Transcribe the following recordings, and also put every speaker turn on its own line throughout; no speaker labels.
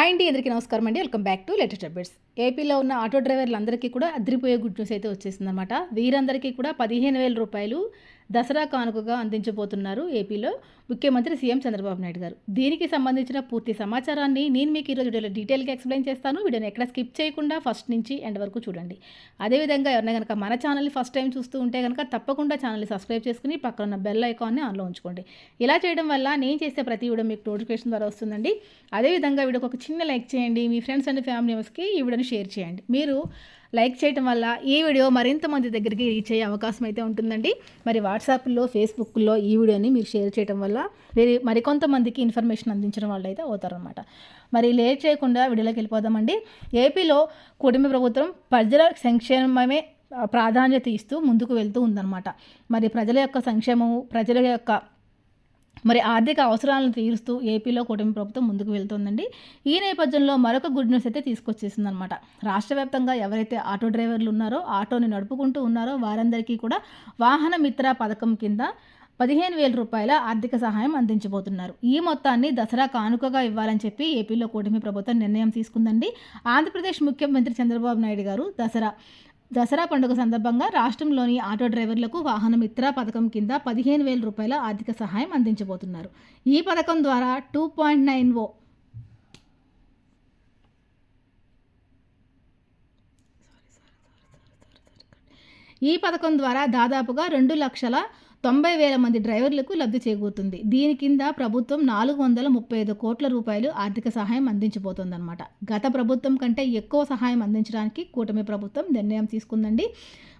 Hi అండి అందరికీ నమస్కారం అండి. Welcome back to latest updates ఏపీలో ఉన్న ఆటో డ్రైవర్లందరికీ కూడా అదిరిపోయే గుడ్ న్యూస్ అయితే వచ్చేసిందనమాట వీరందరికీ కూడా పదిహేను వేల రూపాయలు దసరా కానుకగా అందించబోతున్నారు ఏపీలో. ముఖ్యమంత్రి సీఎం చంద్రబాబు నాయుడు గారు. దీనికి సంబంధించిన పూర్తి సమాచారాన్ని నేను మీకు ఈరోజు వీడియోలో డీటెయిల్గా ఎక్స్ప్లెయిన్ చేస్తాను. వీడియోని ఎక్కడ స్కిప్ చేయకుండా ఫస్ట్ నుంచి ఎండ్ వరకు చూడండి. అదేవిధంగా ఎవరైనా కనుక మన ఛానల్ని ఫస్ట్ టైం చూస్తూ ఉంటే కనుక తప్పకుండా ఛానల్ని సబ్స్క్రైబ్ చేసుకుని పక్కన ఉన్న బెల్ ఐకాన్ని ఆన్లో ఉంచుకోండి. ఇలా చేయడం వల్ల నేను చేసే ప్రతి వీడియో మీకు నోటిఫికేషన్ ద్వారా వస్తుందండి. అదేవిధంగా వీడియోకి ఒక చిన్న లైక్ చేయండి. మీ ఫ్రెండ్స్ అండ్ ఫ్యామిలీ మెంబర్స్కి ఈ వీడియోని షేర్ చేయండి. మీరు లైక్ చేయడం వల్ల ఈ వీడియో మరింత మంది దగ్గరికి రీచ్ అయ్యే అవకాశం అయితే ఉంటుందండి. మరి వాట్సాప్లో ఫేస్బుక్లో ఈ వీడియోని మీరు షేర్ చేయడం వల్ల వేరే మరికొంతమందికి ఇన్ఫర్మేషన్ అందించిన వాళ్ళు అయితే అవుతారనమాట మరి లేట్ చేయకుండా వీడియోలోకి వెళ్ళిపోదామండి. ఏపీలో కుటుంబ ప్రభుత్వం ప్రజల సంక్షేమమే ప్రాధాన్యత ఇస్తూ ముందుకు వెళ్తూ ఉందన్నమాట. మరి ప్రజల యొక్క సంక్షేమము ప్రజల యొక్క మరి ఆర్థిక అవసరాలను తీరుస్తూ ఏపీలో కూటమి ప్రభుత్వం ముందుకు వెళ్తోందండి. ఈ నేపథ్యంలో మరొక గుడ్ న్యూస్ అయితే తీసుకొచ్చేసిందనమాట రాష్ట్ర వ్యాప్తంగా ఎవరైతే ఆటో డ్రైవర్లు ఉన్నారో ఆటోని నడుపుకుంటూ ఉన్నారో వారందరికీ కూడా వాహన మిత్ర పథకం కింద పదిహేను వేల రూపాయల ఆర్థిక సహాయం అందించబోతున్నారు. ఈ మొత్తాన్ని దసరా కానుకగా ఇవ్వాలని చెప్పి ఏపీలో కూటమి ప్రభుత్వం నిర్ణయం తీసుకుందండి. ఆంధ్రప్రదేశ్ ముఖ్యమంత్రి చంద్రబాబు నాయుడు గారు దసరా దసరా పండుగ సందర్భంగా రాష్ట్రంలోని ఆటో డ్రైవర్లకు వాహన మిత్ర పథకం కింద పదిహేను వేల రూపాయల ఆర్థిక సహాయం అందించబోతున్నారు. ఈ పథకం ద్వారా టూ పాయింట్ నైన్ ఓ ఈ పథకం ద్వారా దాదాపుగా రెండు లక్షల తొంభై వేల మంది డ్రైవర్లకు లబ్ధి చేకూరుతుంది. దీని కింద ప్రభుత్వం నాలుగు వందల ముప్పై ఐదు కోట్ల రూపాయలు ఆర్థిక సహాయం అందించబోతోందన్నమాట. గత ప్రభుత్వం కంటే ఎక్కువ సహాయం అందించడానికి కూటమి ప్రభుత్వం నిర్ణయం తీసుకుందండి.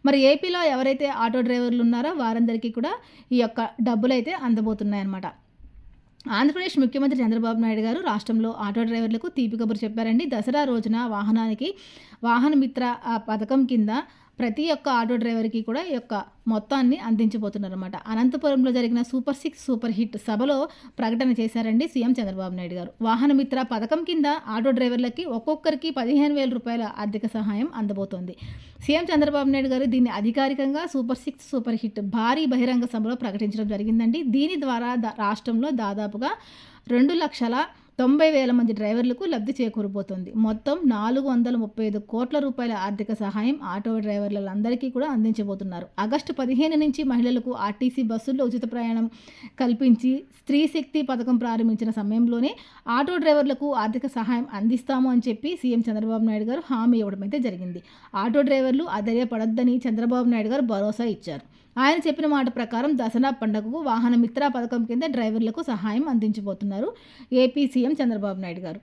మరి ఏపీలో ఎవరైతే ఆటో డ్రైవర్లు ఉన్నారో వారందరికీ కూడా ఈ యొక్క డబ్బులు అయితే అందబోతున్నాయన్నమాట. ఆంధ్రప్రదేశ్ ముఖ్యమంత్రి చంద్రబాబు నాయుడు గారు రాష్ట్రంలో ఆటో డ్రైవర్లకు తీపి కబురు చెప్పారండి. దసరా రోజున వాహనానికి వాహన మిత్ర ఆ పథకం కింద ప్రతి ఒక్క ఆటో డ్రైవర్కి కూడా ఈ యొక్క మొత్తాన్ని అందించబోతున్నారు అనమాట అనంతపురంలో జరిగిన సూపర్ సిక్స్ సూపర్ హిట్ సభలో ప్రకటన చేశారండి సీఎం చంద్రబాబు నాయుడు గారు. వాహనమిత్ర పథకం కింద ఆటో డ్రైవర్లకి ఒక్కొక్కరికి పదిహేను వేల రూపాయల ఆర్థిక సహాయం అందబోతోంది. సీఎం చంద్రబాబు నాయుడు గారు దీన్ని అధికారికంగా సూపర్ సిక్స్ సూపర్ హిట్ భారీ బహిరంగ సభలో ప్రకటించడం జరిగిందండి. దీని ద్వారా రాష్ట్రంలో దాదాపుగా రెండు లక్షల తొంభై వేల మంది డ్రైవర్లకు లబ్ధి చేకూరబోతోంది. మొత్తం నాలుగు వందల ముప్పై ఐదు కోట్ల రూపాయల ఆర్థిక సహాయం ఆటో డ్రైవర్లందరికీ కూడా అందించబోతున్నారు. ఆగస్టు పదిహేను నుంచి మహిళలకు ఆర్టీసీ బస్సుల్లో ఉచిత ప్రయాణం కల్పించి స్త్రీ శక్తి పథకం ప్రారంభించిన సమయంలోనే ఆటో డ్రైవర్లకు ఆర్థిక సహాయం అందిస్తాము అని చెప్పి సీఎం చంద్రబాబు నాయుడు గారు హామీ ఇవ్వడం అయితే జరిగింది. ఆటో డ్రైవర్లు అధైర్యపడొద్దని చంద్రబాబు నాయుడు గారు భరోసా ఇచ్చారు. ఆయన చెప్పిన మాట ప్రకారం దసరా పండుగకు వాహన మిత్ర పథకం కింద డ్రైవర్లకు సహాయం అందించబోతున్నారు. AP CM Chandrababu Naidu garu.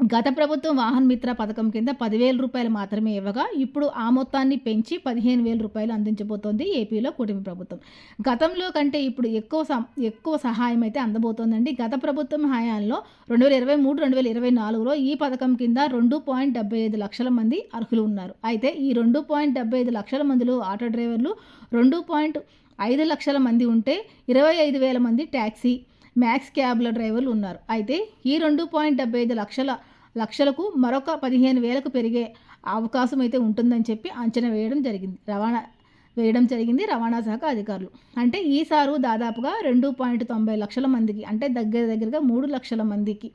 గత ప్రభుత్వం వాహన్ మిత్ర పథకం కింద పదివేల రూపాయలు మాత్రమే ఇవ్వగా ఇప్పుడు ఆ మొత్తాన్ని పెంచి పదిహేను వేల రూపాయలు అందించబోతోంది ఏపీలో కూటమి ప్రభుత్వం. గతంలో కంటే ఇప్పుడు ఎక్కువ ఎక్కువ సహాయం అయితే అందబోతోందండి. గత ప్రభుత్వం హయాంలో రెండు వేల ఇరవై మూడు రెండు వేల ఇరవై నాలుగులో ఈ పథకం కింద రెండు పాయింట్ డెబ్బై ఐదు లక్షల మంది అర్హులు ఉన్నారు. అయితే ఈ రెండు పాయింట్ డెబ్బై ఐదు లక్షల మందిలో ఆటో డ్రైవర్లు రెండు పాయింట్ ఐదు లక్షల మంది ఉంటే ఇరవై ఐదు వేల మంది ట్యాక్సీ మ్యాక్స్ క్యాబ్ల డ్రైవర్లు ఉన్నారు. అయితే ఈ రెండు పాయింట్ డెబ్బై ఐదు లక్షల లక్షలకు మరొక పదిహేను వేలకు పెరిగే అవకాశం అయితే ఉంటుందని చెప్పి అంచనా వేయడం జరిగింది. రవాణా వేయడం జరిగింది రవాణా శాఖ అధికారులు. అంటే ఈసారు దాదాపుగా రెండు పాయింట్ తొంభై లక్షల మందికి అంటే దగ్గర దగ్గరగా మూడు లక్షల మందికి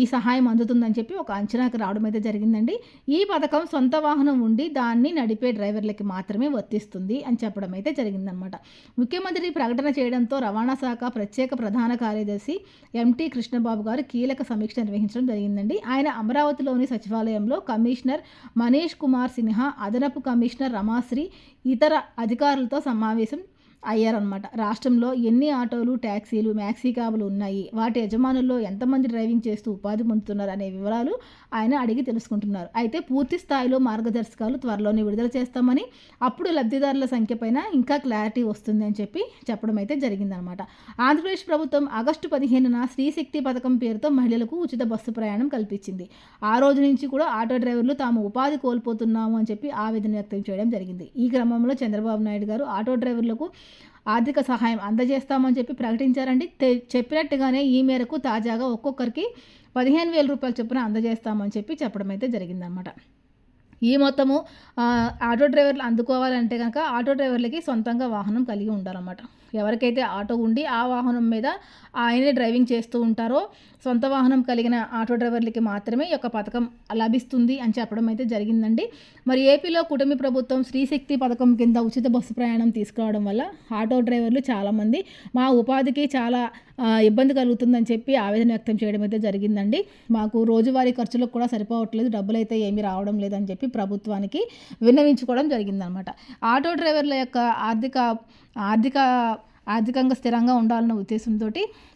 ఈ సహాయం అందుతుందని చెప్పి ఒక అంచనాకు రావడం అయితే జరిగిందండి. ఈ పథకం సొంత వాహనం ఉండి దాన్ని నడిపే డ్రైవర్లకి మాత్రమే వర్తిస్తుంది అని చెప్పడం అయితే జరిగిందనమాట ముఖ్యమంత్రి ప్రకటన చేయడంతో రవాణా శాఖ ప్రత్యేక ప్రధాన కార్యదర్శి ఎంటీ కృష్ణబాబు గారు కీలక సమీక్ష నిర్వహించడం జరిగిందండి. ఆయన అమరావతిలోని సచివాలయంలో కమిషనర్ మనీష్ కుమార్ సిన్హా అదనపు కమిషనర్ రమాశ్రీ ఇతర అధికారులతో సమావేశం అయ్యారనమాట రాష్ట్రంలో ఎన్ని ఆటోలు ట్యాక్సీలు మ్యాక్సీ క్యాబ్లు ఉన్నాయి? వాటి యజమానుల్లో ఎంతమంది డ్రైవింగ్ చేస్తూ ఉపాధి పొందుతున్నారు అనే వివరాలు ఆయన అడిగి తెలుసుకుంటున్నారు. అయితే పూర్తి స్థాయిలో మార్గదర్శకాలు త్వరలోనే విడుదల చేస్తామని అప్పుడు లబ్ధిదారుల సంఖ్య పైన ఇంకా క్లారిటీ వస్తుంది అని చెప్పి చెప్పడం అయితే జరిగిందనమాట ఆంధ్రప్రదేశ్ ప్రభుత్వం ఆగస్టు పదిహేనున స్త్రీశక్తి పథకం పేరుతో మహిళలకు ఉచిత బస్సు ప్రయాణం కల్పించింది. ఆ రోజు నుంచి కూడా ఆటో డ్రైవర్లు తాము ఉపాధి కోల్పోతున్నాము అని చెప్పి ఆవేదన వ్యక్తం చేయడం జరిగింది. ఈ క్రమంలో చంద్రబాబు నాయుడు గారు ఆటో డ్రైవర్లకు ఆర్థిక సహాయం అందజేస్తామని చెప్పి ప్రకటించారండి. చెప్పినట్టుగానే ఈ మేరకు తాజాగా ఒక్కొక్కరికి పదిహేను వేల రూపాయల చొప్పున అందజేస్తామని చెప్పి చెప్పడం అయితే జరిగిందనమాట ఈ మొత్తము ఆటో డ్రైవర్లు అందుకోవాలంటే కనుక ఆటో డ్రైవర్లకి సొంతంగా వాహనం కలిగి ఉండాలన్నమాట. ఎవరికైతే ఆటో ఉండి ఆ వాహనం మీద ఆయనే డ్రైవింగ్ చేస్తూ ఉంటారో సొంత వాహనం కలిగిన ఆటో డ్రైవర్లకి మాత్రమే ఈ యొక్క పథకం లభిస్తుంది అని చెప్పడం అయితే జరిగిందండి. మరి ఏపీలో కుటుంబ ప్రభుత్వం శ్రీశక్తి పథకం కింద ఉచిత బస్సు ప్రయాణం తీసుకురావడం వల్ల ఆటో డ్రైవర్లు చాలామంది మా ఉపాధికి చాలా ఇబ్బంది కలుగుతుందని చెప్పి ఆవేదన వ్యక్తం చేయడం అయితే జరిగిందండి. మాకు రోజువారీ ఖర్చులకు కూడా సరిపోవట్లేదు డబ్బులు అయితే ఏమీ రావడం లేదని చెప్పి ప్రభుత్వానికి విన్నవించుకోవడం జరిగిందనమాట. ఆటో డ్రైవర్ల యొక్క ఆర్థిక ఆర్థిక ఆర్థికంగా స్థిరంగా ఉండాలన్న ఉద్దేశంతో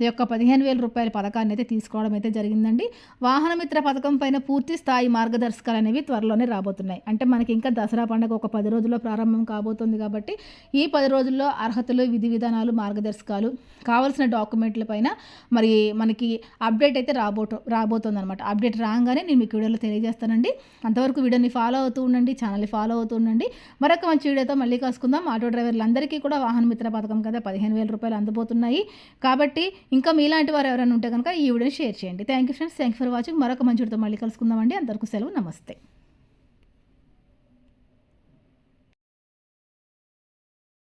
ఈ యొక్క పదిహేను వేల రూపాయల పథకాన్ని అయితే తీసుకోవడం అయితే జరిగిందండి. వాహనమిత్ర పథకం పైన పూర్తి స్థాయి మార్గదర్శకాలు అనేవి త్వరలోనే రాబోతున్నాయి. అంటే మనకి ఇంకా దసరా పండుగ ఒక పది రోజుల్లో ప్రారంభం కాబోతుంది కాబట్టి ఈ పది రోజుల్లో అర్హతలు విధి విధానాలు మార్గదర్శకాలు కావాల్సిన డాక్యుమెంట్ల పైన మరి మనకి అప్డేట్ అయితే రాబో రాబోతుంది అనమాట అప్డేట్ రాగానే నేను మీకు వీడియోలో తెలియజేస్తానండి. అంతవరకు వీడియోని ఫాలో అవుతూ ఉండండి ఛానల్ని ఫాలో అవుతూ ఉండండి. మరొక మంచి వీడియోతో మళ్ళీ కలుసుకుందాం. ఆటో డ్రైవర్లందరికీ కూడా వాహన మిత్ర పథకం కదా పదిహేను వేల రూపాయలు అందబోతున్నాయి. కాబట్టి ఇంకా మీలాంటి వారు ఎవరైనా ఉంటే కనుక ఈ వీడియోని షేర్ చేయండి. Thank you friends thank for watching మరొక మంచి మళ్ళీ కలుసుకుందామండి. అందరికీ సెలవు. నమస్తే.